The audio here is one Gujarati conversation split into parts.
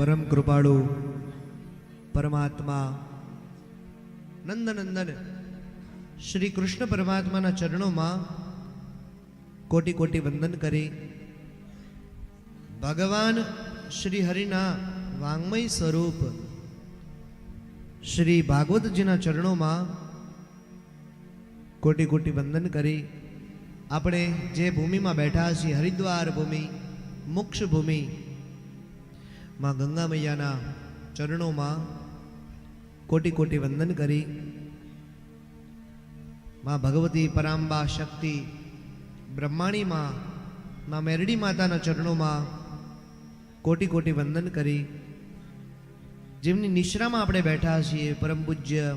પરમ કૃપાળુ, પરમાત્મા. નંદનંદન. શ્રી કૃષ્ણ પરમાત્માના ચરણોમાં કોટી કોટી વંદન કરી. ભગવાન શ્રી હરિના વાંગમય સ્વરૂપ શ્રી ભાગવતજીના ચરણોમાં કોટી કોટી વંદન કરી. આપણે જે ભૂમિમાં બેઠા છીએ, હરિદ્વાર ભૂમિ, મોક્ષ ભૂમિ માં ગંગા મૈયાના ચરણોમાં કોટી કોટી વંદન કરી. માં ભગવતી પરાંબા શક્તિ બ્રહ્માણી માં મેરડી માતાના ચરણોમાં કોટી કોટી વંદન કરી. જેમની નિશ્રામાં આપણે બેઠા છીએ, પરમ પૂજ્ય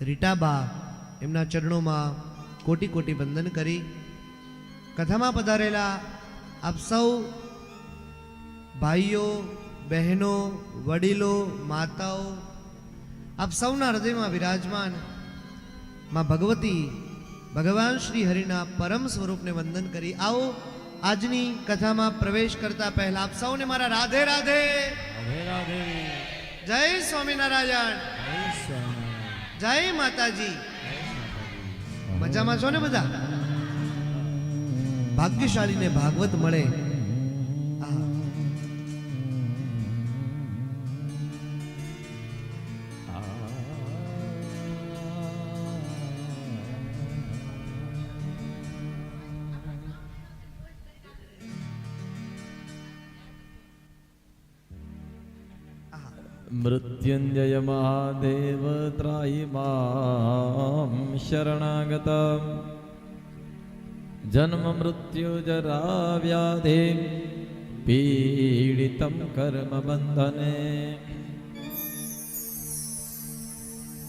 રીટાબા, એમના ચરણોમાં કોટી કોટી વંદન કરી. કથામાં પધારેલા આપ સૌ ભાઈઓ બહેનો વડીલો માતાઓ આપ સૌના હૃદયમાં વિરાજમાનમાં ભગવતી ભગવાન શ્રી હરિના પરમ સ્વરૂપને વંદન કરી. આવો આજની કથામાં પ્રવેશ કરતા પહેલા આપ સૌને મારા રાધે રાધે. રાધે જય સ્વામિનારાયણ. જય માતાજી. મજામાં છો ને બધા? ભાગ્યશાળીને ભાગવત મળે. મૃત્યુંજય મહાદેવ ત્રાહી માં શરણાગત જન્મ મૃત્યુ જરા વ્યાધિ પીડિતમ કર્મ બંધને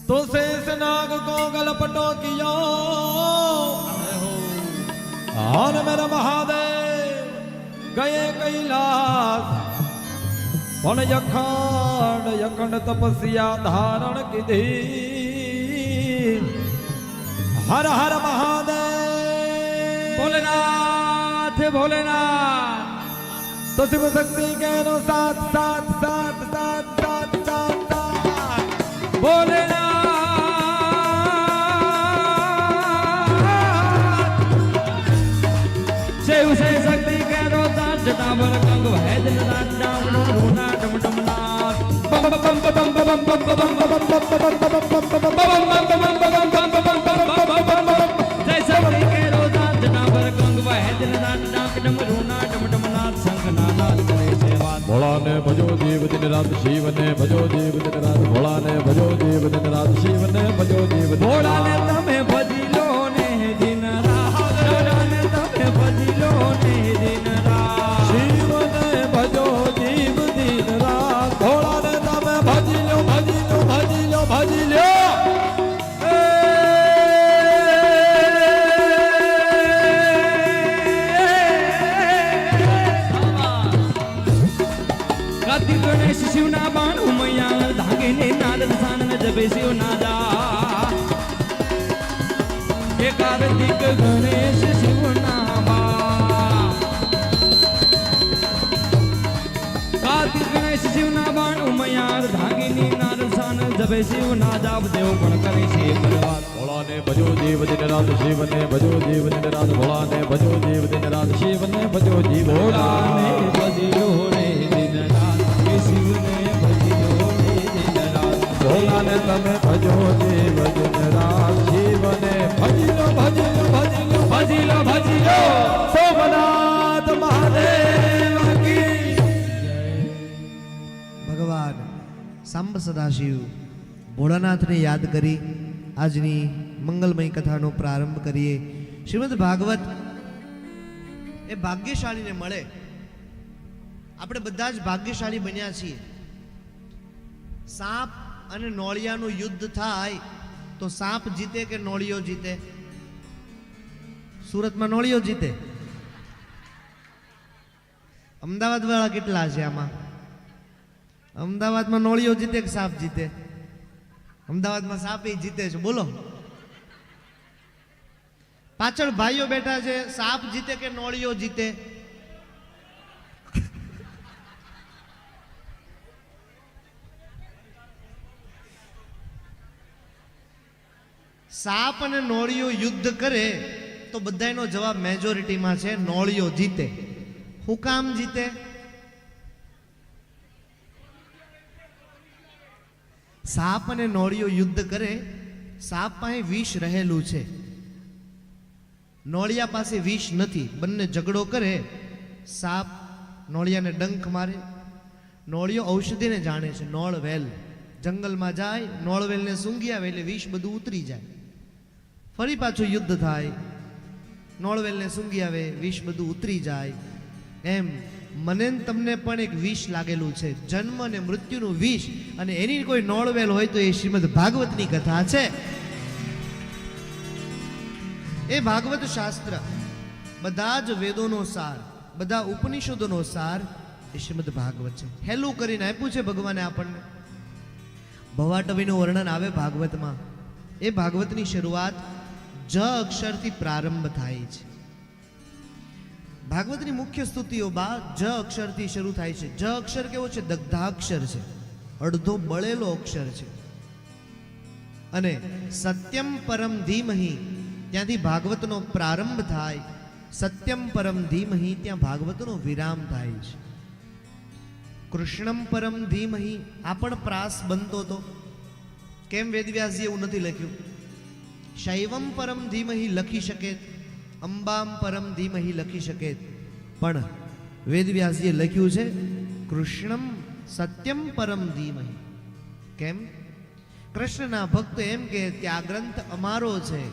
तो शेष नाग को गलपटो कियो। और मेरा महादेव, गए પણ યખા માંડ અખંડ તપસ્યા ધારણ કીધી હર હર મહાદેવ ભોલેનાથ ભોલેનાથ તો શિવ શક્તિ કેનો સાથ સાથ સાથ સાથ સાથ સાથ સાથ ભોલેનાથ શિવ શક્તિ કેનો સાથ જતા વર કંગ વૈદ જતા ડામ રૂના ડમ ડમ ના ભોળાને ભજો જીવ દિન રાત શિવને ભજો જીવ દિન રાત ભોળાને ભજો જીવ દિન રાત શિવને ભજો જીવ ભોળાને તમે હે કાર્તિક ગણેશ શિવના બાણ કાર્તિક ગણેશ શિવના બાણ ઉમયાર ધાગે ને નાદ સાન જબે શિવ નાદા દેવ પણ કરે છે બરવાદ ભોળાને ભજો દેવ દિન રાત શિવને ભજો દેવ દિન રાત ભોળાને ભજો દેવ દિન રાત શિવને ભજો જીવ. ભોળાને ભોળાને તમે ભજો દેવ દિન જીવને ભજીલો ભજીલો ભજીલો ભજી લો ભજી લો ભજી લો ભજી લો સોમનાથ મહાદેવ કી ભગવાન સાંબ સદાશિવ, ભોળાનાથને યાદ કરી આજની મંગલમય કથાનો પ્રારંભ કરીએ. શ્રીમદ ભાગવત એ ભાગ્યશાળીને મળે. આપણે બધા જ ભાગ્યશાળી બન્યા છીએ. સાપ અને નોળિયાનું યુદ્ધ થાય, તો સાપ જીતે કે નોળિયો જીતે? સુરતમાં નોળિયો જીતે? અમદાવાદ વાળા કેટલા છે આમાં? અમદાવાદમાં નોળિયો જીતે કે સાપ જીતે? અમદાવાદમાં સાપ એ જીતે છે. બોલો. પાછળ ભાઈઓ બેઠા છે, સાપ જીતે કે નોળિયો જીતે? સાપ અને નોળિયો યુદ્ધ કરે તો બધાયનો જવાબ મેજોરિટીમાં છે, નોળિયો જીતે. હું કામ જીતે? સાપ અને નોળિયો યુદ્ધ કરે, સાપ પાસે વિષ રહેલું છે. નોળિયા પાસે વિષ નથી, બંને ઝઘડો કરે. સાપ નોળિયાને ડંખ મારે. નોળિયો ઔષધિને જાણે છે, નોળવેલ. જંગલમાં જાય, નોળવેલને સૂંઘી આવે એટલે વિષ બધું ઉતરી જાય. ફરી પાછું યુદ્ધ થાય. નોળવેલને સૂંઘી આવે, વિષ બધું ઉતરી જાય. એમ મને તમને પણ એક વિષ લાગેલું છે. જન્મ અને મૃત્યુનું વિષ અને એની કોઈ નોળવેલ હોય તો એ શ્રીમદ ભાગવતની કથા છે. એ ભાગવત શાસ્ત્ર બધા જ વેદોનો સાર, બધા ઉપનિષદોનો સાર એ શ્રીમદ ભાગવત છે. હેલું કરીને આપ્યું છે ભગવાને આપણને. ભવાટવીનું વર્ણન આવે ભાગવતમાં. એ ભાગવતની શરૂઆત જ અક્ષરથી પ્રારંભ થાય છે. ભાગવતની મુખ્ય સ્તુતિઓ બા જ અક્ષરથી શરૂ થાય છે. જ અક્ષર કેવો છે? દગ્ધાક્ષર છે. અડધો બળેલો અક્ષર છે. અને સત્યમ પરમ ધીમહી ત્યાંથી ભાગવતનો પ્રારંભ થાય. સત્યમ પરમ ધીમહી ત્યાં ભાગવતનો વિરામ થાય છે. કૃષ્ણમ પરમ ધીમહી આ પણ પ્રાસ બનતો હતો કેમ વેદવ્યાસજી એવું નથી લખ્યું? શૈવમ પરમ ધીમહી લખી શકે, અંબામ પરમ ધીમહી લખી શકે. પણ વેદવ્યાસજીએ લખ્યું છે, કૃષ્ણમ સત્યમ પરમ ધીમહી. કેમ? કૃષ્ણના ભક્તો એમ કે, ત્યાં ગ્રંથ અમારો છે.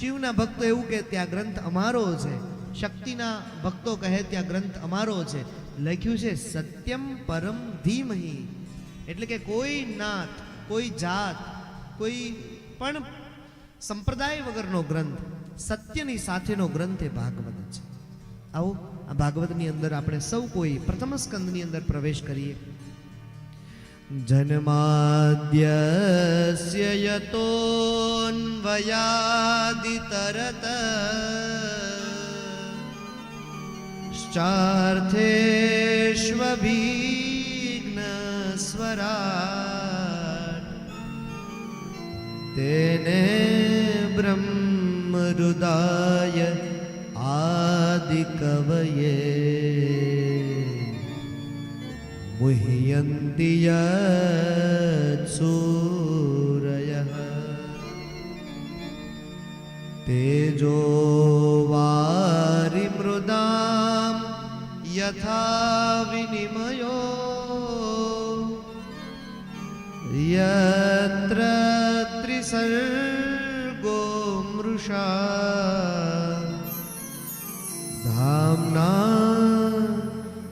શિવના ભક્તો એવું કે, ત્યાં ગ્રંથ અમારો છે. શક્તિના ભક્તો કહે, ત્યાં ગ્રંથ અમારો છે. લખ્યું છે, સત્યમ પરમ ધીમહી. એટલે કે કોઈ નાત કોઈ જાત, કોઈ પણ સંપ્રદાય વગરનો ગ્રંથ, સત્યની સાથેનો ગ્રંથ એ ભાગવત છે. આવો, આ ભાગવતની અંદર આપણે સૌ કોઈ પ્રથમ સ્કંદની અંદર પ્રવેશ કરીએ. જન્માદ્યસ્ય યતોન્વયાદિતરત. શ્ચાર્થેષ્વભીઘ્નસ્વરાટ તેને બ્રહ્મરુદાય આદિકવયે મુહ્યંતિ સૂરય તેજો વારી મૃદામ યથા વિનિમયો યત સર્ગો મૃષા ધામના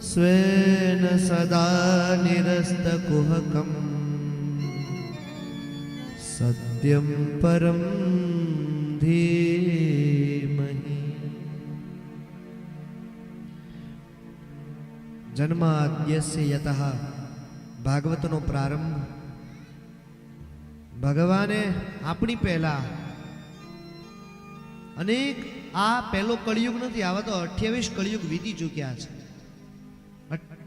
સ્વેન સદા નિરસ્તકુહકમ સત્યમ પરમ ધીમહિ જન્માદ્યસ્ય યત ભાગવતનો પ્રારંભ ભગવાને આપણી પહેલા અનેક આ પહેલો કળિયુગ નથી, આવા તો અઠ્યાવીસ કળિયુગ વીતી ચૂક્યા છે.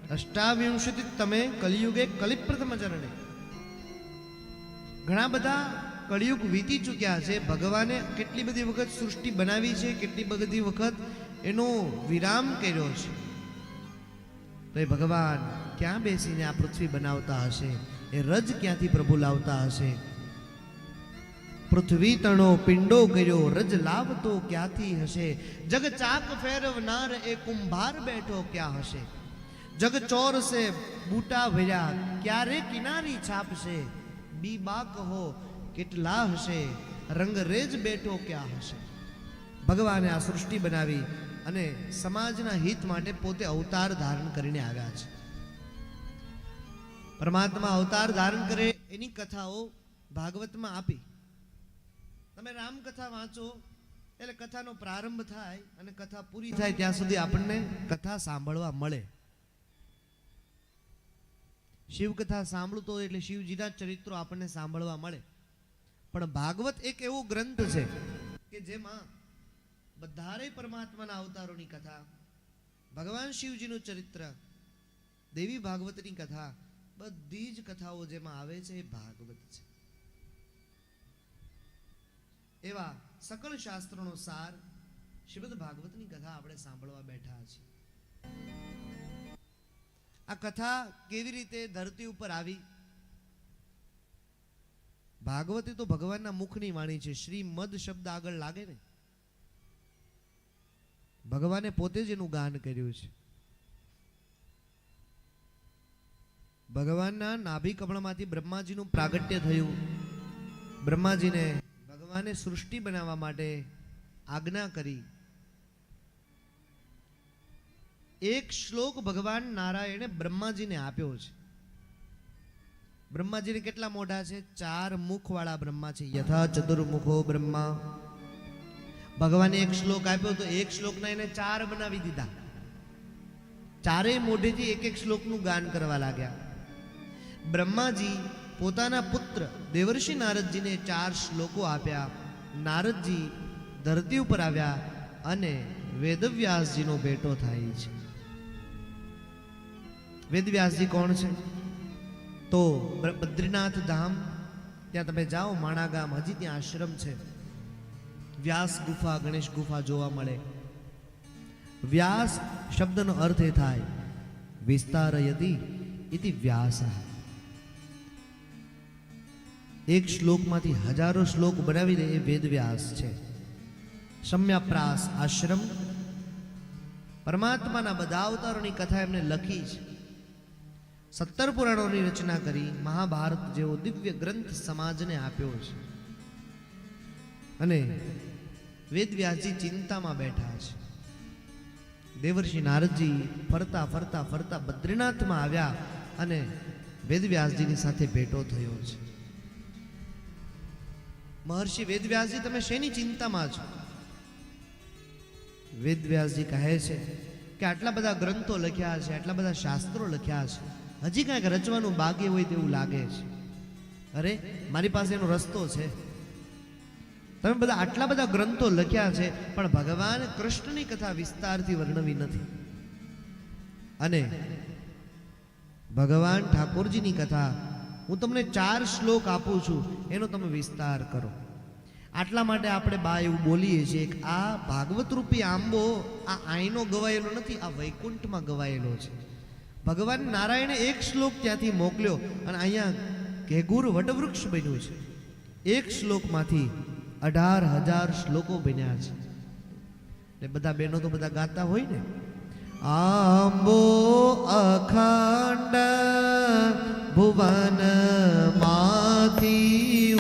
અષ્ટાવિંશતિ તમે કલિયુગે કલિપ્રથમ ચરણે. ઘણા બધા કળિયુગ વીતી ચૂક્યા છે, ભગવાને કેટલી બધી વખત સૃષ્ટિ બનાવી છે, કેટલી બધી વખત એનો વિરામ કર્યો છે. તો એ ભગવાન ક્યાં બેસીને આ પૃથ્વી બનાવતા હશે? એ રજ ક્યાંથી પ્રભુ લાવતા હશે? પૃથ્વી તણો પિંડો કર્યો, રજ લાવતો ક્યાંથી હશે? જગ ચાક ફેરવનાર એ કુંભાર બેઠો ક્યાં હશે? જગ ચોર સે બૂટા ભર્યા, ક્યારે કિનારી છાપશે? બી બા કહો, કેટલા હશે? રંગરેજ બેઠો ક્યાં હશે? ભગવાને આ સૃષ્ટિ બનાવી અને સમાજના હિત માટે પોતે અવતાર ધારણ કરીને આવ્યા છે. પરમાત્મા અવતાર ધારણ કરે એની કથાઓ ભાગવતમાં આપી. તમે રામકથા વાંચો, એટલે કથાનો પ્રારંભ થાય અને કથા પૂરી થાય ત્યાં સુધી આપણને કથા સાંભળવા મળે. શિવકથા સાંભળતો એટલે શિવજીના ચરિત્રો આપણને સાંભળવા મળે. પણ ભાગવત એક એવો ગ્રંથ છે કે જેમાં બધારે પરમાત્માના અવતારોની કથા, ભગવાન શિવજીનું ચરિત્ર, દેવી ભાગવતની કથા, બધી જ કથાઓ જેમાં આવે છે એ ભાગવત છે. એવા સકળ શાસ્ત્રોનો સાર શ્રીમદ ભાગવતની કથા આપણે સાંભળવા બેઠા છીએ. આ કથા કેવી રીતે ધરતી ઉપર આવી? ભાગવતી તો ભગવાનના મુખની વાણી છે. શ્રી મદ શબ્દ આગળ લાગે ને? ભગવાને પોતે જ એનું ગાન કર્યું છે. ભગવાનના નાભી કમળમાંથી બ્રહ્માજીનું પ્રાગટ્ય થયું. બ્રહ્માજીને ભગવાને સૃષ્ટિ બનાવવા માટે આજ્ઞા કરી. એક શ્લોક ભગવાન નારાયણે બ્રહ્માજીને આપ્યો છે. બ્રહ્માજીને કેટલા મોઢા છે? ચાર મુખવાળા બ્રહ્મા છે. યથા ચતુર્મુખો બ્રહ્મા. ભગવાને એક શ્લોક આપ્યો તો એક શ્લોકના એને ચાર બનાવી દીધા. ચારેય મોઢેથી એક એક શ્લોકનું ગાન કરવા લાગ્યા. બ્રહ્માજી પોતાના પુત્ર દેવર્ષિ નારદજીને ચાર શ્લોકો આપ્યા. નારદજી ધરતી ઉપર આવ્યા અને વેદવ્યાસજીનો ભેટો થાય છે. વેદવ્યાસજી કોણ છે? તો બદ્રીનાથ ધામ, ત્યાં તમે જાઓ માણા ગામ હજી ત્યાં આશ્રમ છે. વ્યાસ ગુફા, ગણેશ ગુફા જોવા મળે. વ્યાસ શબ્દનો અર્થ એ થાય, વિસ્તારયતી ઇતિ વ્યાસ. એક શ્લોકમાંથી હજારો શ્લોક બનાવી દે એ વેદવ્યાસ છે. સમ્યાપ્રાસ આશ્રમ. પરમાત્માના બધા અવતારોની કથા એમને લખી છે સત્તર પુરાણોની રચના કરી મહાભારત જેવો દિવ્ય ગ્રંથ સમાજને આપ્યો છે. અને વેદવ્યાસજી ચિંતામાં બેઠા છે. દેવર્ષિ નારદજી ફરતા ફરતા ફરતા બદ્રીનાથમાં આવ્યા અને વેદવ્યાસજીની સાથે ભેટો થયો છે. મહર્ષિ વેદવ્યાસજી, તમે શેની ચિંતામાં છો? વેદવ્યાસજી કહે છે કે આટલા બધા ગ્રંથો લખ્યા છે, આટલા બધા શાસ્ત્રો લખ્યા છે, હજી કાંઈક રચવાનું બાકી હોય તેવું લાગે છે. અરે, મારી પાસે એનો રસ્તો છે. તમે બધા આટલા બધા ગ્રંથો લખ્યા છે, પણ ભગવાન કૃષ્ણની કથા વિસ્તારથી વર્ણવી નથી. અને ભગવાન ઠાકોરજીની કથા હું તમને ચાર શ્લોક આપું છું, એનો તમે વિસ્તાર કરો. આટલા માટે આપણે બા એવું બોલીએ છીએ કે આ ભાગવત રૂપી આંબો આ આઈનો ગવાયેલો નથી, આ વૈકુંઠમાં ગવાયેલો છે. ભગવાન નારાયણે એક શ્લોક ત્યાંથી મોકલ્યો અને અહીંયા ઘેઘુર વટવૃક્ષ બન્યું છે. એક શ્લોકમાંથી અઢાર હજાર શ્લોકો બન્યા છે. એટલે બધા બહેનો તો બધા ગાતા હોય ને. આંબો અખંડ ભુવનમાંથી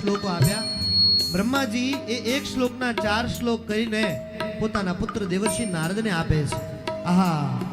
શ્લોકો આપ્યા. બ્રહ્માજી એ એક શ્લોકના ચાર શ્લોક કરીને પોતાના પુત્ર દેવર્ષિ નારદને આપે છે. આહા.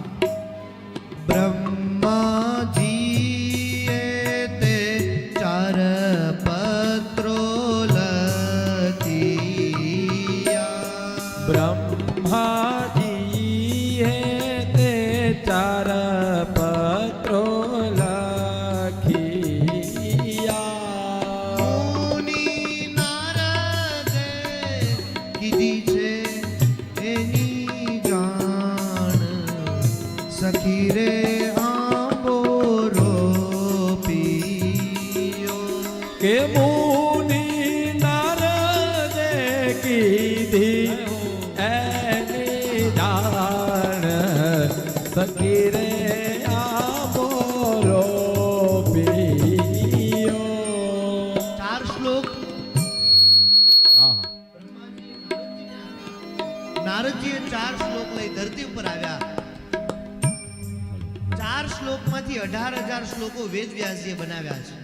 શ્લોકમાંથી હજાર શ્લોકો વેદ વ્યાસજીએ બનાવ્યા છે.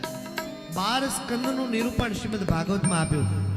બાર સ્કંદનું નિરૂપણ શ્રીમદ ભાગવતમાં આપ્યું.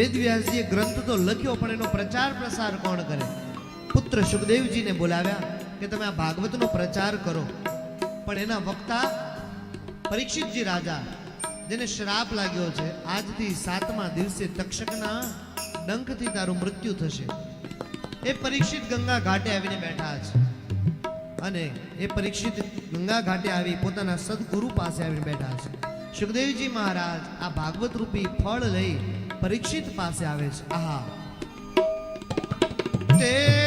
વેદ વ્યાસજીએ ગ્રંથ તો લખ્યો, પણ એનો પ્રચાર પ્રસાર કોણ કરે? પુત્ર સુખદેવજીને બોલાવ્યા કે તમે આ ભાગવતનો પ્રચાર કરો. પણ એના વક્તા પરીક્ષિતજી રાજા, જેને શ્રાપ લાગ્યો છે, આજથી સાતમા દિવસે તક્ષકના ડંખથી તારું મૃત્યુ થશે. એ પરીક્ષિત ગંગા ઘાટે આવીને બેઠા છે. અને એ પરીક્ષિત ગંગા ઘાટે આવી પોતાના સદગુરુ પાસે આવીને બેઠા છે. સુખદેવજી મહારાજ આ ભાગવત રૂપી ફળ લઈ પરીક્ષિત પાસે આવે છે. આહા. તે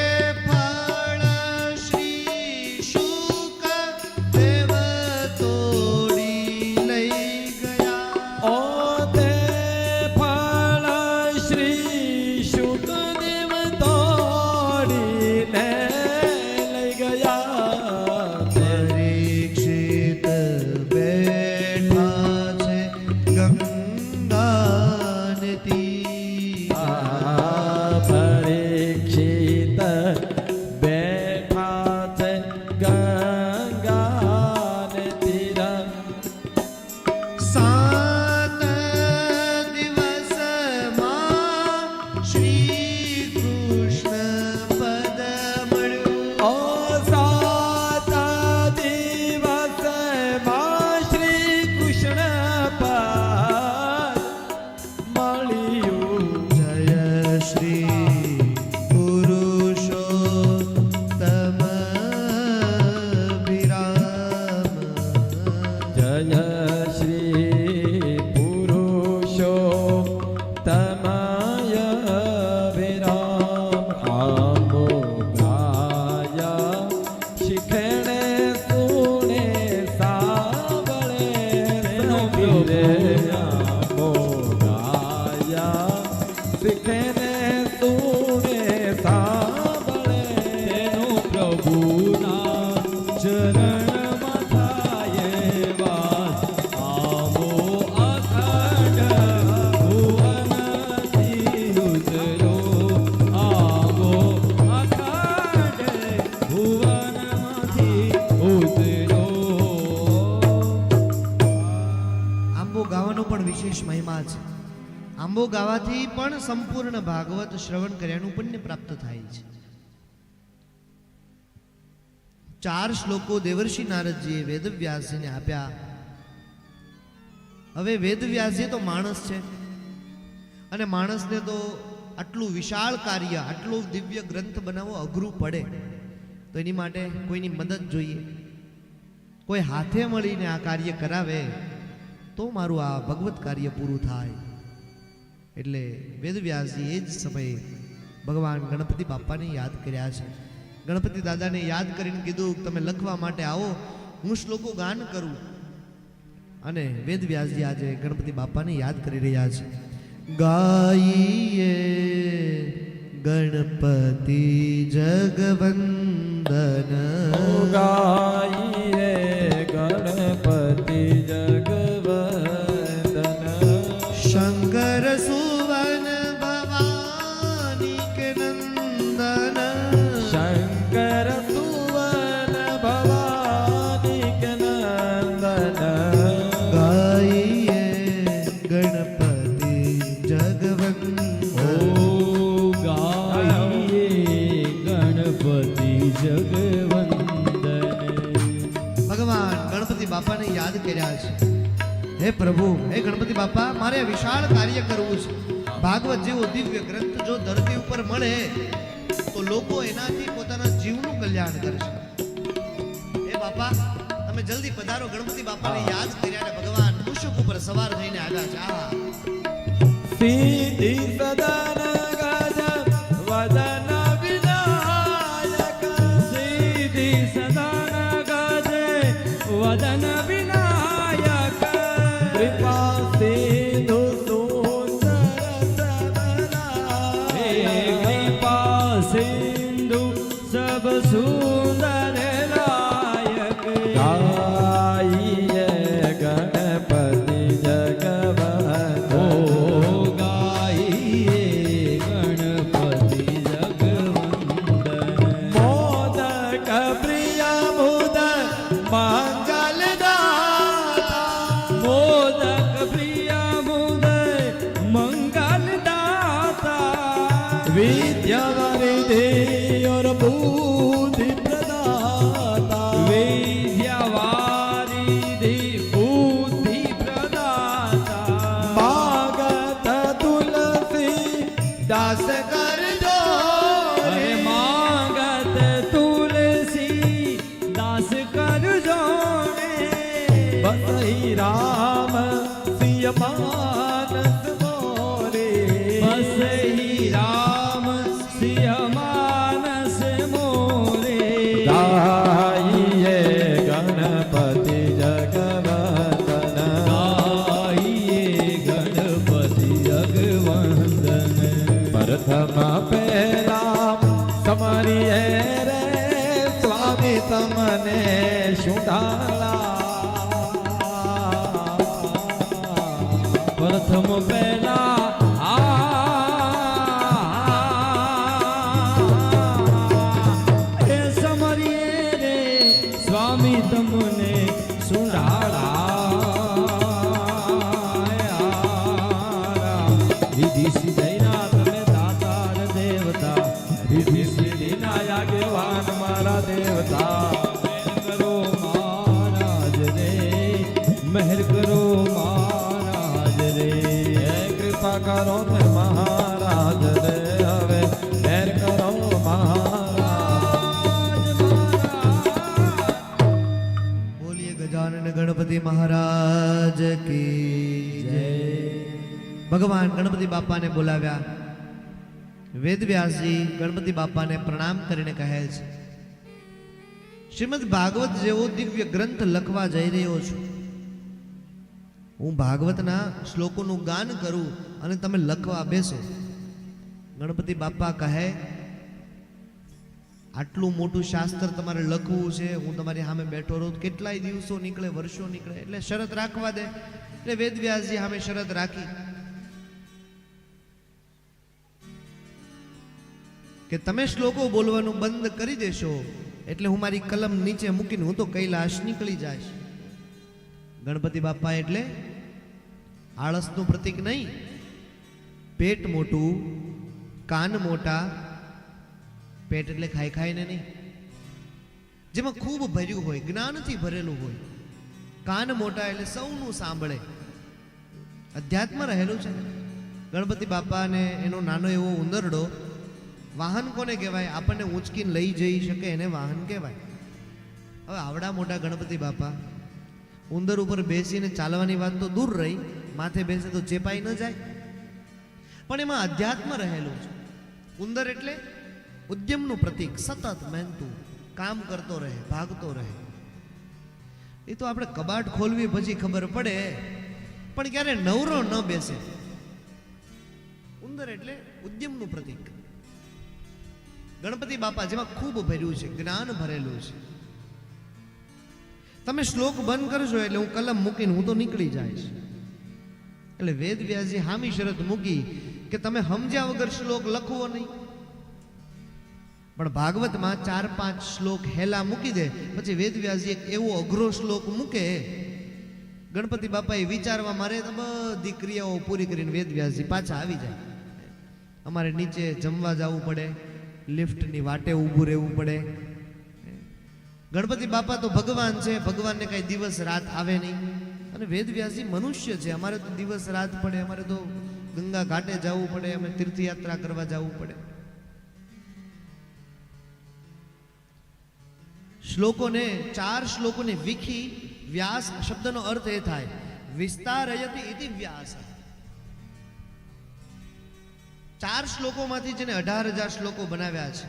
ભાગવત શ્રવણ કર્યાનું પુણ્ય પ્રાપ્ત થાય છે. ચાર શ્લોકો દેવર્ષિ નારદજીએ વેદવ્યાસજીને આપ્યા. હવે વેદવ્યાસજી તો માણસ છે. અને માણસને તો આટલું વિશાળ કાર્ય, આટલું દિવ્ય ગ્રંથ બનાવવો અઘરું પડે. તો એની માટે કોઈની મદદ જોઈએ. કોઈ હાથે મળીને આ કાર્ય કરાવે, તો મારું આ ભગવત કાર્ય પૂરું થાય. એટલે વેદવ્યાસજી એ જ સમયે ભગવાન ગણપતિ બાપાને યાદ કર્યા છે. ગણપતિ દાદાને યાદ કરીને કીધું, તમે લખવા માટે આવો, હું શ્લોકો ગાન કરું. અને વેદવ્યાસજી આજે ગણપતિ બાપાને યાદ કરી રહ્યા છે. ગાઈએ ગણપતિ જગવંદન. ગાઈએ પ્રભુ. હે ગણપતિ બાપા મારે વિશાળ કાર્ય કરવું છે. ભાગવત જેવો દિવ્ય ગ્રંથ જો ધરતી ઉપર મળે તો લોકો એનાથી પોતાના જીવનું કલ્યાણ કરશે. હે બાપા તમે જલ્દી પધારો. ગણપતિ બાપાને યાદ કર્યા અને ભગવાન મુશુક ઉપર સવાર થઈને આગા જા સિદ્ધિ સદન દાસ કરજો અરે માંગત તુલસી દાસ કરજો ને બસ રામ સિયમા મહારાજ કી જય. ભગવાન ગણપતિ બાપાને બોલાવ્યા. વેદવ્યાસજી ગણપતિ બાપાને પ્રણામ કરીને કહે છે, શ્રીમદ ભાગવત જેવો દિવ્ય ગ્રંથ લખવા જઈ રહ્યો છું. હું ભાગવતના શ્લોકોનું ગાન કરું અને તમે લખવા બેસો. ગણપતિ બાપા કહે આટલું મોટું શાસ્ત્ર તમારે લખવું છે, હું તમારી સામે બેઠો રહું કેટલાય દિવસો નીકળે, વર્ષો નીકળે, એટલે શરત રાખવા દે. એટલે વેદવ્યાસજી સામે શરત રાખી. કે તમે શ્લોકો બોલવાનું બંધ કરી દેશો, એટલે હું મારી કલમ નીચે મૂકીને હું તો કૈલાશ નીકળી જઈશ. ગણપતિ બાપા એટલે આળસનું પ્રતીક નહીં. પેટ મોટું, કાન મોટા પેટ એટલે ખાઈ ખાઈને નહીં. જેમાં ખૂબ ભર્યું હોય, જ્ઞાનથી ભરેલું હોય. કાન મોટા એટલે સૌનું સાંભળે. અધ્યાત્મ રહેલું છે. ગણપતિ બાપાને એનો નાનો એવો ઉંદરડો, વાહન કોને કહેવાય? આપણને ઊંચકીને લઈ જઈ શકે એને વાહન કહેવાય. હવે આવડા મોટા ગણપતિ બાપા, ઉંદર ઉપર બેસીને ચાલવાની વાત તો દૂર રહી, માથે બેસે તો ચેપાઈ ન જાય. પણ એમાં અધ્યાત્મ રહેલું છે. ઉંદર એટલે ઉદ્યમનું પ્રતીક સતત મહેનતું, કામ કરતો રહે, ભાગતો રહે. એ તો આપણે કબાટ ખોલવી પછી ખબર પડે, પણ ક્યારે નવરો ન બેસે. ઉંદર એટલે ઉદ્યમનું પ્રતીક. ગણપતિ બાપા જેમાં ખૂબ ભર્યું છે, જ્ઞાન ભરેલું છે. તમે શ્લોક બંધ કરશો એટલે હું કલમ મૂકીને હું તો નીકળી જઈશ. એટલે વેદ વ્યાસજી હામી શરત મૂકી કે તમે સમજ્યા વગર શ્લોક લખવો નહીં. પણ ભાગવતમાં ચાર પાંચ શ્લોક હેલા મૂકી દે, પછી વેદવ્યાસજી એક એવો અઘરો શ્લોક મૂકે, ગણપતિ બાપાએ વિચારવા મારે બધી ક્રિયાઓ પૂરી કરીને વેદવ્યાસજી પાછા આવી જાય. અમારે નીચે જમવા જવું પડે, લિફ્ટની વાટે ઊભું રહેવું પડે. ગણપતિ બાપા તો ભગવાન છે, ભગવાનને કાંઈ દિવસ રાત આવે નહીં. અને વેદવ્યાસજી મનુષ્ય છે, અમારે તો દિવસ રાત પડે, અમારે તો ગંગા ઘાટે જવું પડે, અમે તીર્થયાત્રા કરવા જવું પડે. શ્લોકોને, ચાર શ્લોકોને વિખી વ્યાસ શબ્દનો અર્થ એ થાય, વિસ્તારયતિ ઇતિ વ્યાસ. ચાર શ્લોકોમાંથી જેને અઢાર હજાર શ્લોકો બનાવ્યા છે,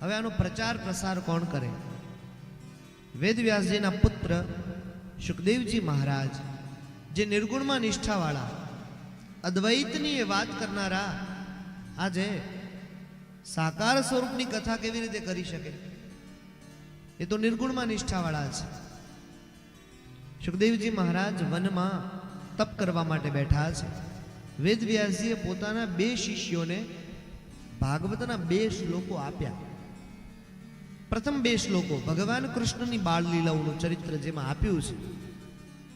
હવે આનો પ્રચાર પ્રસાર કોણ કરે? વેદવ્યાસજીના પુત્ર સુખદેવજી મહારાજ, જે નિર્ગુણમાં નિષ્ઠાવાળા, અદ્વૈતની એ વાત કરનારા, આજે સાકાર સ્વરૂપની કથા કેવી રીતે કરી શકે? એ તો નિર્ગુણમાં નિષ્ઠાવાળા છે. સુખદેવજી મહારાજ વનમાં તપ કરવા માટે બેઠા છે. વેદ વ્યાસજીએ પોતાના બે શિષ્યોને ભાગવતના બે શ્લોકો આપ્યા. પ્રથમ બે શ્લોકો, ભગવાન કૃષ્ણની બાળ લીલાઓનું ચરિત્ર જેમાં આપ્યું છે.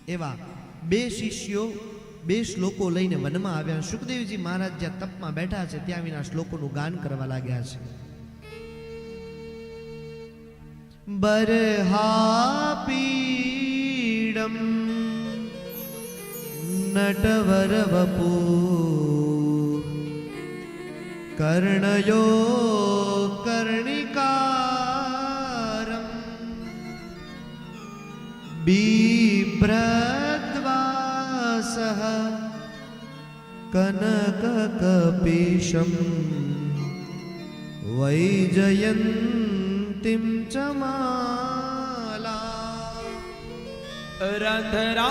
એવા બે શિષ્યો બે શ્લોકો લઈને વનમાં આવ્યા. સુખદેવજી મહારાજ જ્યાં તપમાં બેઠા છે, ત્યાં વિના શ્લોકોનું ગાન કરવા લાગ્યા છે. બરહાપીડમ નટવરવપુ કર્ણયો કર્ણિકારમ બીભ્રદ્વાસઃ કનકકપીશમ मुक्तिं च माला रथरा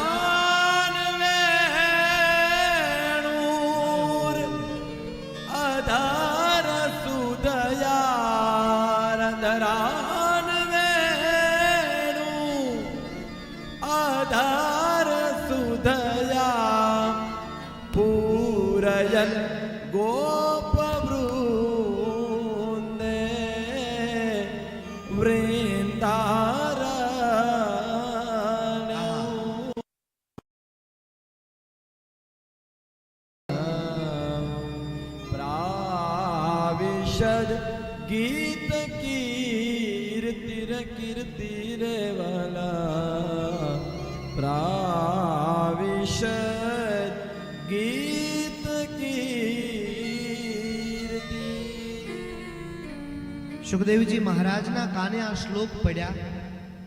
કાને આ શ્લોક પડ્યા?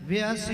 વ્યાસ